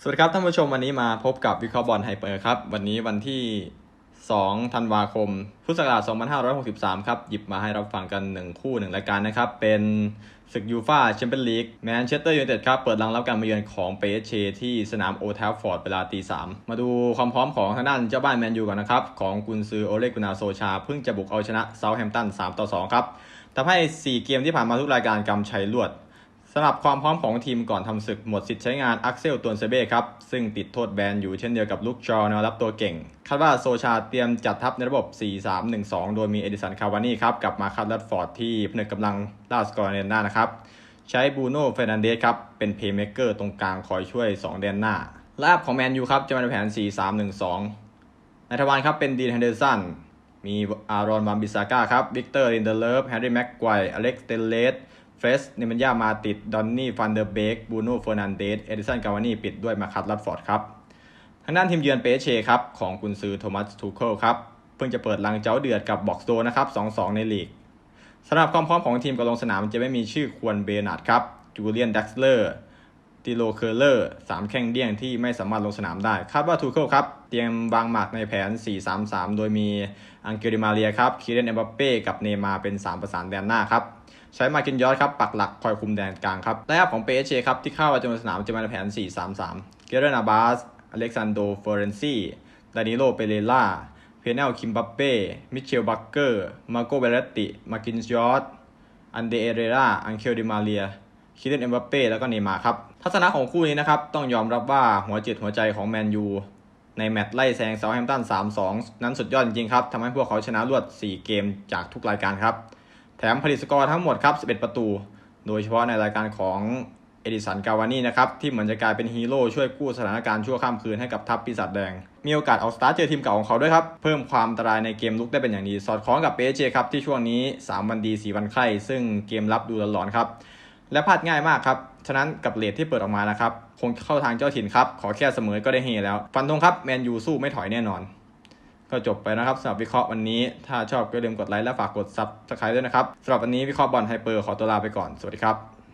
สวัสดีครับท่านผู้ชมวันนี้มาพบกับวิเคราะห์บอลไฮเปอร์ครับ วันนี้วันที่ 2 ธันวาคม พุทธศักราช 2563 ครับ หยิบมาให้รับฟังกัน 1 คู่ 1 รายการนะครับ เป็นศึกยูฟาแชมเปี้ยนลีกแมนเชสเตอร์ยูไนเต็ดครับ เปิดรังรับการมาเยือนของเปเชที่สนามโอทัฟฟอร์ดเวลาตีสามมาดูความพร้อมของทางด้านเจ้าบ้านแมนยูก่อนนะครับ ของกุนซือโอเลกุนาโซชา เพิ่งจะบุกเอาชนะเซาท์แฮมป์ตัน3ต่อ2ครับทำให้ 4 เกมที่ผ่านมาทุกรายการกำชัยรวด สำหรับความพร้อมของทีมก่อนทำศึกหมดสิทธิ์ใช้งานอักเซลตวนเซเบ้ครับ ซึ่งติดโทษแบนอยู่เช่นเดียวกับลูกชอแนวรับตัวเก่ง คาดว่าโซชาเตรียมจัดทัพในระบบ 4-3-1-2 โดยมีเอดิสันคาวานี่ครับ กับมาคัสลัดฟอร์ดที่ผนึกกำลังล่าสกอร์เนหน้านะครับ ใช้บูโน่เฟรนันเดสครับ เป็นเพย์เมเกอร์ตรงกลางคอยช่วย 2 แดนหน้าลาบของแมนยูครับจะมาในแผน 4-3-1-2ในทวารครับเป็นดีนเฮนเดอร์สัน มีอารอนบัมบิซาก้าครับวิกเตอร์ลินเดเลฟแฮร์รี่แม็กไกวอเล็กซ์เตเลสเฟสเนมันยามาติดดอนนี่ฟันเดอร์เบกบูโน่เฟอร์นันเดสเอดิสันกาวานี่ปิดด้วยมาคัตลัดฟอร์ดครับทางด้านทีมเยือนเปเชครับของกุนซือโทมัสทูเคิลครับเพิ่งจะเปิดลังเจ้าเดือดกับบ็อกโตนะครับ2-2 ในลีกสำหรับความพร้อมของทีมก่อนลงสนามจะไม่มีชื่อควรเบนาร์ดครับจูเลียนดักสเลอร์ ติโลเคอร์เลอร์สามแข้งเดี้ยงที่ไม่สามารถลงสนามได้ คาดว่าทูเคิลครับ เตรียมวางหมากในแผน 4-3-3 โดยมีอังเกลิมาเรียครับคีเรนเอมบัปเป้กับเนมาเป็น 3 ประสานแดนหน้าครับใช้มาร์กินยอสครับ ปักหลักคอยคุมแดนกลางครับไลน์อัพของเปเชครับ ที่เข้ามาจนสนามจะมาในแผน 4-3-3 เกเรนาบาส อเล็กซานโดเฟอเรนซีดานิโล เปเรล่า เพเนล คิมบัปเป้ มิเชล บักเกอร์ มาโกเบเรตติ มาร์กินยอสอันเดเอเรราอังเคลดิมาเรีย คิเลนเอ็มบัปเป้แล้วก็เนย์มาร์ครับ ทัศนะของคู่นี้นะครับต้องยอมรับว่าหัวจิตหัวใจของแมนยูในแมตช์ไล่แซงเซาท์แฮมตัน 3-2 นั้นสุดยอดจริงครับทำให้พวกเขาชนะรวด 4 เกมจากทุกรายการครับ แถมผลิตสกอร์ทั้งหมดครับ 11 ประตู โดยเฉพาะในรายการของเอดิสันกาวานี่นะครับที่เหมือนจะกลายเป็นฮีโร่ช่วยกู้สถานการณ์ชั่วข้ามคืนให้กับทัพปีศาจแดง มีโอกาสออกสตาร์ทเจอทีมเก่าของเขาด้วยครับ เพิ่มความอันตรายในเกมลุกได้เป็นอย่างดี สอดคล้องกับเปเจครับที่ช่วงนี้ 3 วันดี 4 วันไข้ซึ่งเกมรับดูหลอนครับ และพลาดง่ายมากครับ ฉะนั้นกับเลทที่เปิดออกมานะครับ คงเข้าทางเจ้าถิ่นครับ ขอแค่เสมอก็ได้เฮแล้ว ฟันธงครับ แมนยูสู้ไม่ถอยแน่นอน ก็จบไปนะครับสำหรับวิเคราะห์วันนี้ ถ้าชอบก็อย่าลืมกดไลค์และฝากกดซับสไครต์ด้วยนะครับสำหรับวันนี้วิเคราะห์บอลไฮเปอร์ขอตัวลาไปก่อน สวัสดีครับ